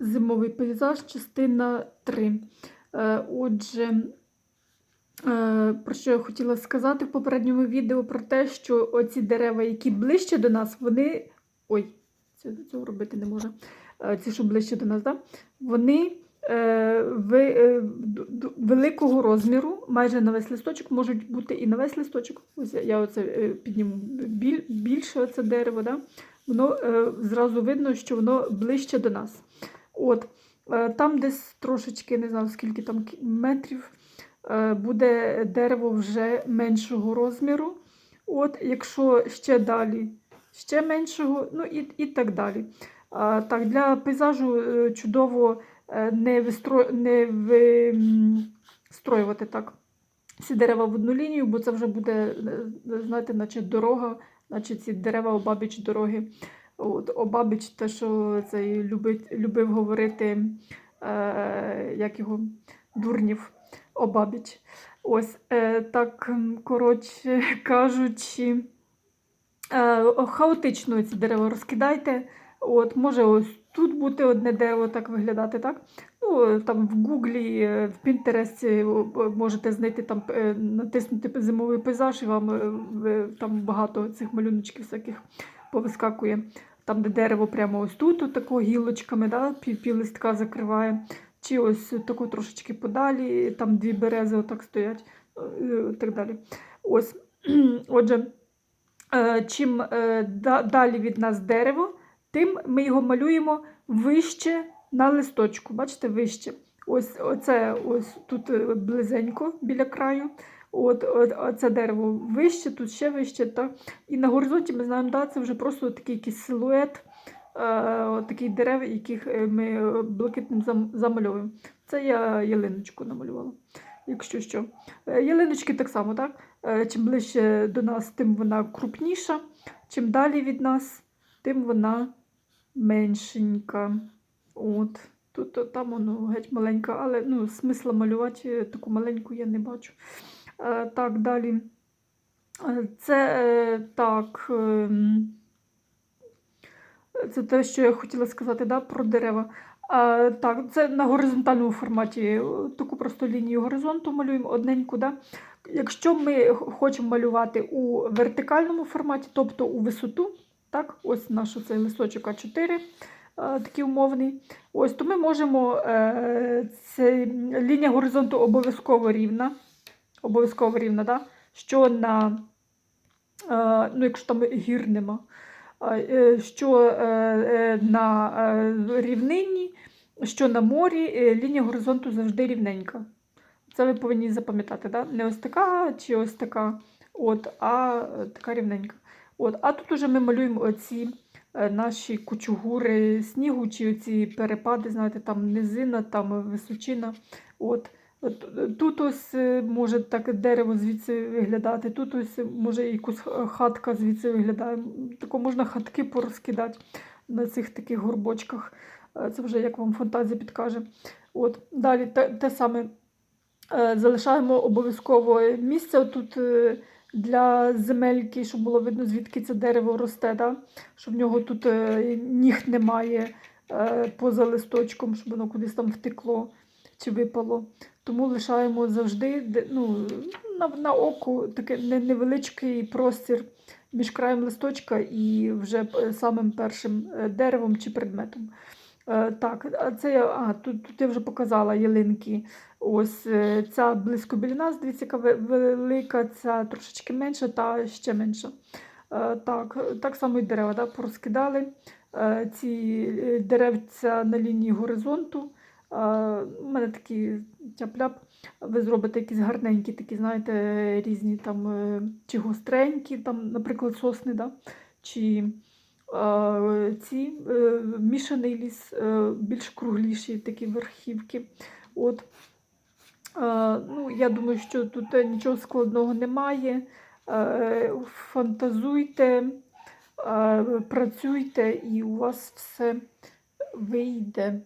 Зимовий пейзаж, частина 3. Е, Отже, е, про що я хотіла сказати в попередньому відео про те, що оці дерева, які ближче до нас, вони. Ой, це цього робити не може. Е, Ці, що ближче до нас, да? вони великого розміру, майже на весь листочок, можуть бути і на весь листочок. Ось я- оце підніму біль, більше це дерево, да? воно зразу видно, що воно ближче до нас. От, е, там десь трошечки, не знаю скільки там метрів, е, буде дерево вже меншого розміру. От, якщо ще далі, ще меншого, ну і, і так далі. Так, для пейзажу е, чудово не, вистро... не вистроювати так ці дерева в одну лінію, бо це вже буде, знаєте, наче дорога, наче ці дерева обабіч дороги. От, обабіч те, що цей любить, любив говорити, е, як його дурнів, обабіч. Ось е, так, коротше кажучи, е, хаотично ці дерева розкидайте. От, може, ось тут бути одне дерево так виглядати, так? Ну, там в Гуглі, е, в Пінтересті можете знайти там, е, натиснути зимовий пейзаж, і вам е, там багато цих малюночків всяких повискакує. Там, де дерево прямо ось тут, от тако гілочками, да, пів, закриває. Чи ось тако трошечки подалі, там дві берези отак стоять, е, так далі. Ось, отже, е, чим е, далі від нас дерево, тим ми його малюємо вище на листочку. Бачите, вище. Ось оце ось тут близенько біля краю. От, от, оце дерево вище, тут ще вище. Так? І на горизонті ми знаємо, да, це вже просто такий якийсь силует е, таких дерев, яких е, ми е, блакитним замальовуємо. Це я ялиночку намалювала. Якщо що. Ялиночки так само, так? Чим ближче до нас, тим вона крупніша. Чим далі від нас, тим вона меншенька. От. Тут там воно геть маленька, але ну, смисла малювати таку маленьку я не бачу. Е, Так, далі. Е, Це е, так. ем, Це те, що я хотіла сказати да, про дерева. А, так, це на горизонтальному форматі. Таку просто лінію горизонту малюємо одненьку. Да? Якщо ми хочемо малювати у вертикальному форматі, тобто у висоту, так, ось наш цей листочок А4, е, такий умовний, ось, то ми можемо це, лінія горизонту обов'язково рівна. Обов'язково рівна, да? що на, е, ну, якщо там гір нема, е, що е, на рівнині, що на морі, лінія горизонту завжди рівненька. Це ви повинні запам'ятати, да? не ось така чи ось така, от, а така рівненька. От, а тут уже ми малюємо оці наші кучугури снігу, чи оці перепади, знаєте, там низина, там височина. От. Е, Тут ось е, може так дерево звідси виглядати, тут ось е, може якусь хатка звідси виглядає. Тако можна хатки порозкидати на цих таких горбочках. Це вже як вам фантазія підкаже. От. Далі те, те саме залишаємо обов'язково місце тут для земельки, щоб було видно, звідки це дерево росте, да? щоб в нього тут ніг немає поза листочком, щоб воно кудись там втекло чи випало. Тому лишаємо завжди ну, на, на око такий невеличкий простір між краєм листочка і вже самим першим е, деревом чи предметом. Е, Так, а це а, тут, тут я вже показала ялинки. Ось е, ця близько біля нас, дивіться, яка велика, ця трошечки менша та ще менша. Е, Так, так само і дерева да, порозкидали. Е, Ці е, деревця на лінії горизонту. У мене такі тяп-ляп. Ви зробите якісь гарненькі, такі, знаєте, різні там е, чи гостренькі, там, наприклад, сосни, да? чи е, ці е, мішаний ліс, е, більш кругліші такі верхівки. От. Е, ну, я думаю, що тут е, нічого складного немає. Е, Фантазуйте, е, працюйте, і у вас все вийде.